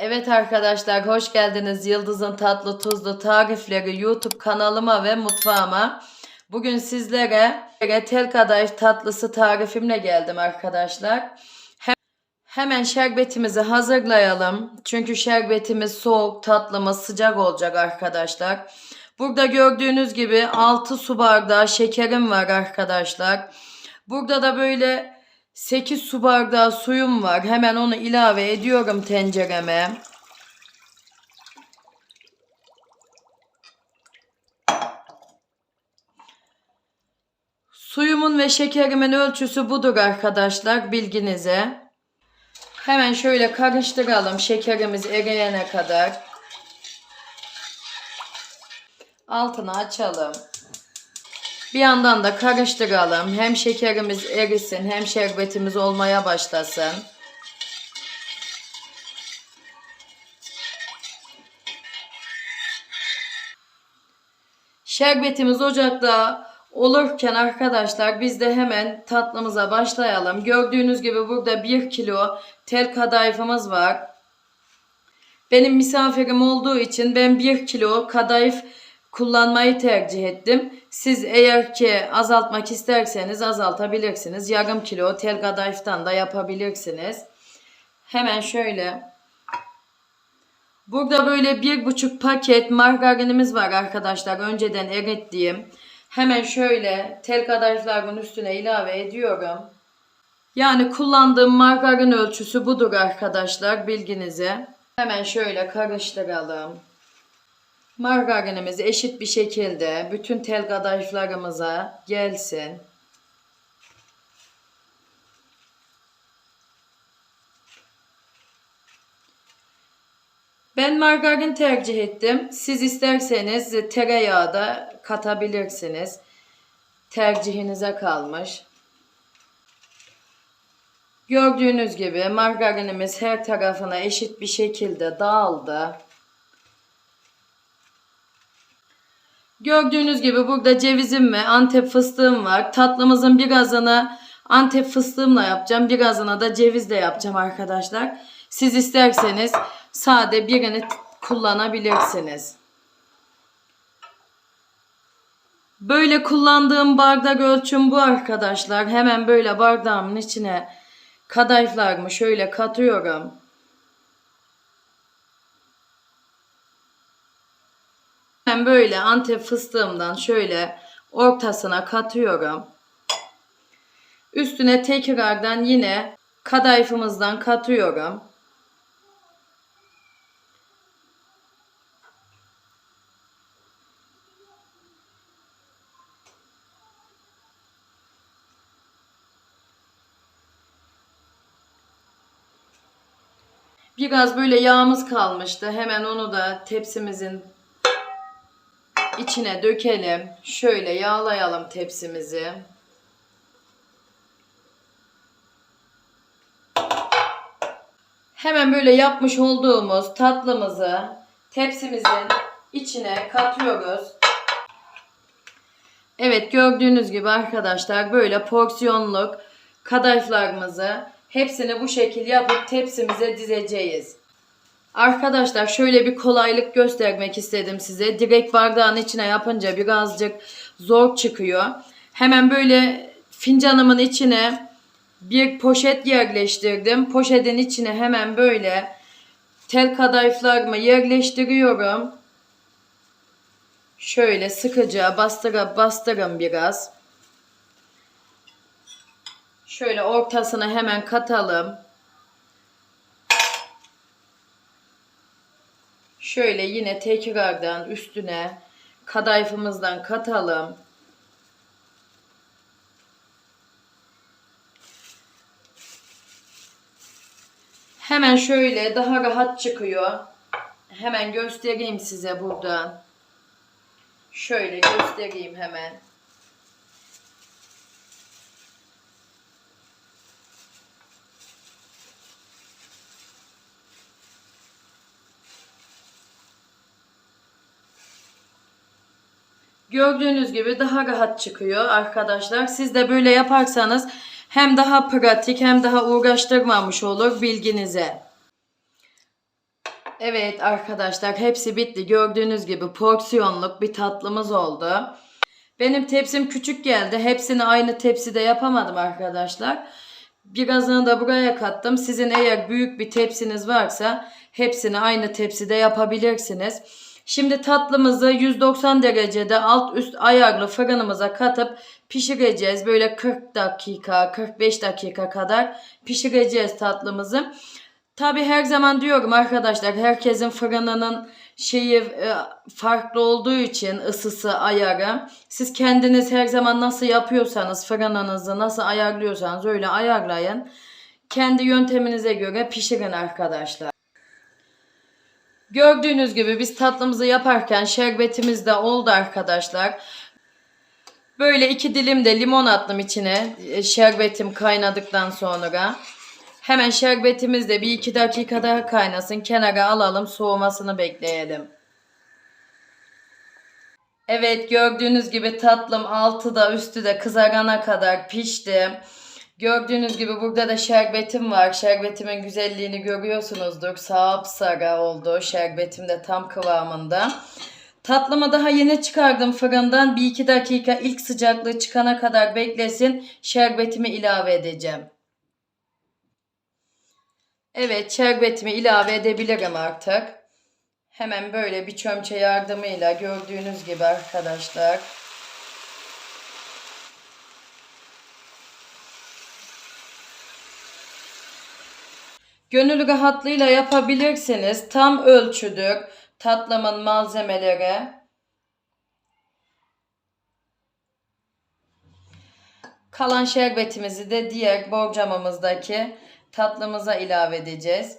Evet arkadaşlar hoş geldiniz Yıldız'ın tatlı tuzlu tarifleri YouTube kanalıma ve mutfağıma. Bugün sizlere tel kadayıf tatlısı tarifimle geldim arkadaşlar. Hem- Hemen şerbetimizi hazırlayalım. Çünkü şerbetimiz soğuk, tatlımız sıcak olacak arkadaşlar. Burada gördüğünüz gibi 6 su bardağı şekerim var arkadaşlar. Burada da böyle 8 su bardağı suyum var. Hemen onu ilave ediyorum tencereme. Suyumun ve şekerimin ölçüsü budur arkadaşlar bilginize. Hemen şöyle karıştıralım şekerimiz eriyene kadar. Altını açalım. Bir yandan da karıştıralım. Hem şekerimiz erisin hem şerbetimiz olmaya başlasın. Şerbetimiz ocakta olurken arkadaşlar biz de hemen tatlımıza başlayalım. Gördüğünüz gibi burada 1 kilo tel kadayıfımız var. Benim misafirim olduğu için ben 1 kilo kadayıf kullanmayı tercih ettim. Siz eğer ki azaltmak isterseniz azaltabilirsiniz. Yarım kilo tel kadayıftan da yapabilirsiniz. Hemen şöyle. Burada böyle bir buçuk paket margarinimiz var arkadaşlar. Önceden erittiğim. Hemen şöyle tel kadayıfların üstüne ilave ediyorum. Yani kullandığım margarin ölçüsü budur arkadaşlar bilginize. Hemen şöyle karıştıralım. Margarinimiz eşit bir şekilde bütün tel kadayıflarımıza gelsin. Ben margarin tercih ettim. Siz isterseniz tereyağı da katabilirsiniz. Tercihinize kalmış. Gördüğünüz gibi margarinimiz her tarafına eşit bir şekilde dağıldı. Gördüğünüz gibi burada cevizim ve antep fıstığım var. Tatlımızın birazını antep fıstığımla yapacağım. Birazını da cevizle yapacağım arkadaşlar. Siz isterseniz sade birini kullanabilirsiniz. Böyle kullandığım bardak ölçüm bu arkadaşlar. Hemen böyle bardağımın içine kadayıflarımı şöyle katıyorum. Ben böyle antep fıstığımdan şöyle ortasına katıyorum. Üstüne tekrardan yine kadayıfımızdan katıyorum. Biraz böyle yağımız kalmıştı. Hemen onu da tepsimizin içine dökelim. Şöyle yağlayalım tepsimizi. Hemen böyle yapmış olduğumuz tatlımızı tepsimizin içine katıyoruz. Evet gördüğünüz gibi arkadaşlar böyle porsiyonluk kadayıflarımızı hepsini bu şekil yapıp tepsimize dizeceğiz. Arkadaşlar şöyle bir kolaylık göstermek istedim size. Direkt bardağın içine yapınca birazcık zor çıkıyor. Hemen böyle fincanımın içine bir poşet yerleştirdim. Poşetin içine hemen böyle tel kadayıflarımı yerleştiriyorum. Şöyle sıkıca bastıra bastırın biraz. Şöyle ortasına hemen katalım. Şöyle yine tekrardan üstüne kadayıfımızdan katalım. Hemen şöyle daha rahat çıkıyor. Hemen göstereyim size buradan. Şöyle göstereyim hemen. Gördüğünüz gibi daha rahat çıkıyor arkadaşlar. Siz de böyle yaparsanız hem daha pratik hem daha uğraştırmamış olur bilginize. Evet arkadaşlar hepsi bitti. Gördüğünüz gibi porsiyonluk bir tatlımız oldu. Benim tepsim küçük geldi. Hepsini aynı tepside yapamadım arkadaşlar. Birazını da buraya kattım. Sizin eğer büyük bir tepsiniz varsa hepsini aynı tepside yapabilirsiniz. Şimdi tatlımızı 190 derecede alt üst ayarlı fırınımıza katıp pişireceğiz. Böyle 40 dakika, 45 dakika kadar pişireceğiz tatlımızı. Tabi her zaman diyorum arkadaşlar herkesin fırınının şeyi e, farklı olduğu için ısısı ayarı. Siz kendiniz her zaman nasıl yapıyorsanız fırınınızı nasıl ayarlıyorsanız öyle ayarlayın. Kendi yönteminize göre pişirin arkadaşlar. Gördüğünüz gibi biz tatlımızı yaparken şerbetimiz de oldu arkadaşlar. Böyle iki dilim de limon attım içine. e, Şerbetim kaynadıktan sonra. Hemen şerbetimiz de bir iki dakika daha kaynasın. Kenara alalım soğumasını bekleyelim. Evet gördüğünüz gibi tatlım altı da üstü de kızarana kadar pişti. Gördüğünüz gibi burada da şerbetim var. Şerbetimin güzelliğini görüyorsunuzdur. Sapsarı oldu. Şerbetim de tam kıvamında. Tatlımı daha yeni çıkardım fırından. Bir iki dakika ilk sıcaklığı çıkana kadar beklesin. Şerbetimi ilave edeceğim. Evet şerbetimi ilave edebilirim artık. Hemen böyle bir çömçe yardımıyla gördüğünüz gibi arkadaşlar. Gönül rahatlığıyla yapabilirsiniz. Tam ölçüdür tatlımın malzemeleri. Kalan şerbetimizi de diğer borcamımızdaki tatlımıza ilave edeceğiz.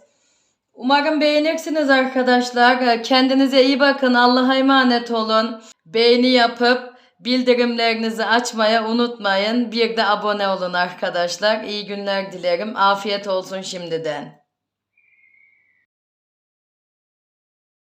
Umarım beğenirsiniz arkadaşlar. Kendinize iyi bakın. Allah'a emanet olun. Beğeni yapıp bildirimlerinizi açmaya unutmayın. Bir de abone olun arkadaşlar. İyi günler dilerim. Afiyet olsun şimdiden.